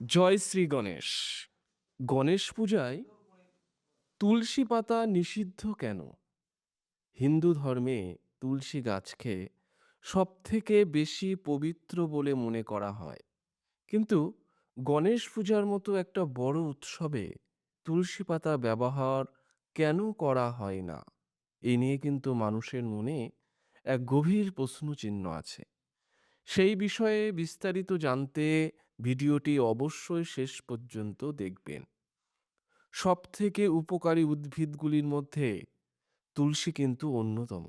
জয় শ্রী গণেশ। গণেশ পূজায় তুলসী পাতা নিষিদ্ধ কেন? হিন্দু ধর্মে তুলসী গাছকে সব থেকে বেশি পবিত্র বলে মনে করা হয়। কিন্তু গণেশ পূজার মতো একটা বড় উৎসবে তুলসী পাতা ব্যবহার কেন করা হয় না? এ নিয়ে কিন্তু মানুষের মনে এক গভীর প্রশ্নচিহ্ন আছে। সেই বিষয়ে বিস্তারিত জানতে ভিডিওটি অবশ্যই শেষ পর্যন্ত দেখবেন। সব থেকে উপকারী উদ্ভিদগুলির মধ্যে তুলসী কিন্তু অন্যতম।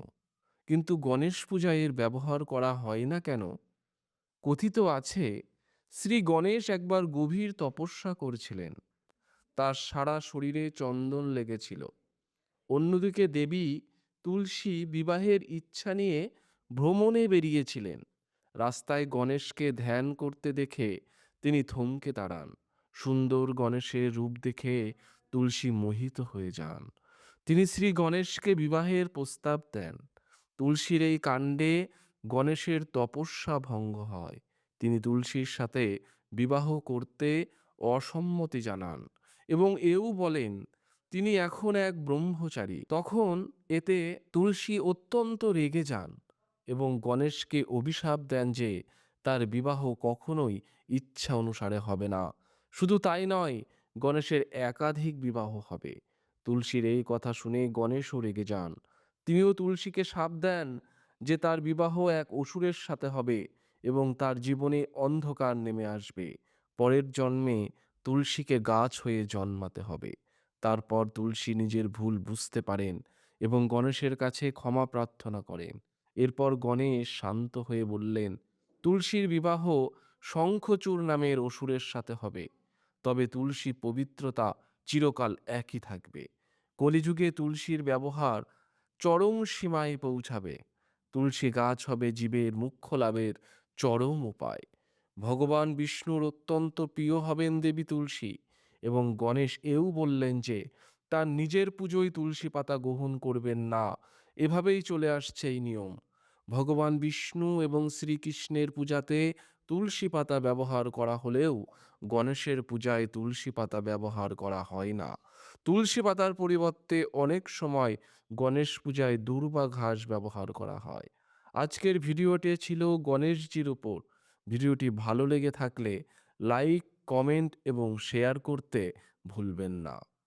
কিন্তু গণেশ পূজায় এর ব্যবহার করা হয় না কেন? কথিত আছে, শ্রী গণেশ একবার গভীর তপস্যা করছিলেন। তার সারা শরীরে চন্দন লেগেছিল। অন্যদিকে দেবী তুলসী বিবাহের ইচ্ছা নিয়ে ভ্রমণে বেরিয়েছিলেন। রাস্তায় গণেশকে ধ্যান করতে দেখে তিনি থমকে দাঁড়ান। সুন্দর গণেশের রূপ দেখে তুলসী মোহিত হয়ে যান। তিনি শ্রী গণেশকে বিবাহের প্রস্তাব দেন। তুলসীর এই কাণ্ডে গণেশের তপস্যা ভঙ্গ হয়। তিনি তুলসীর সাথে বিবাহ করতে অসম্মতি জানান এবং এও বলেন, তিনি এখন এক ব্রহ্মচারী। তখন এতে তুলসী অত্যন্ত রেগে যান এবং গণেশকে অভিশাপ দেন যে তার বিবাহ কখনোই ইচ্ছা অনুসারে হবে না। শুধু তাই নয়, গণেশের একাধিক বিবাহ হবে। তুলসীর এই কথা শুনে গণেশও রেগে যান। তিনিও তুলসীকে সাপ দেন যে তার বিবাহ এক অসুরের সাথে হবে এবং তার জীবনে অন্ধকার নেমে আসবে। পরের জন্মে তুলসীকে গাছ হয়ে জন্মাতে হবে। তারপর তুলসী নিজের ভুল বুঝতে পারেন এবং গণেশের কাছে ক্ষমা প্রার্থনা করেন। এরপর গণেশ শান্ত হয়ে বললেন তুলসীর বিবাহ শঙ্খচূড় নামের অসুরের সাথে হবে। তবে তুলসী পবিত্রতা চিরকাল একই থাকবে। কলিযুগে তুলসীর ব্যবহার চরম সীমায় পৌঁছাবে। তুলসী গাছ হবে জীবের মুখ্য লাভের চরম উপায়। ভগবান বিষ্ণুর অত্যন্ত প্রিয় হবেন দেবী তুলসী এবং গণেশ এও বললেন যে, তার নিজের পুজোয় তুলসী পাতা গ্রহণ করবেন না। এভাবেই চলে আসছে এই নিয়ম। ভগবান বিষ্ণু এবং শ্রীকৃষ্ণের পূজাতে তুলসী পাতা ব্যবহার করা হলেও গণেশের পূজায় তুলসী পাতা ব্যবহার করা হয় না। তুলসী পাতার পরিবর্তে অনেক সময় গণেশ পূজায় দূর্বা ঘাস ব্যবহার করা হয়। আজকের ভিডিওটি ছিল গণেশজির উপর। ভিডিওটি ভালো লেগে থাকলে লাইক, কমেন্ট এবং শেয়ার করতে ভুলবেন না।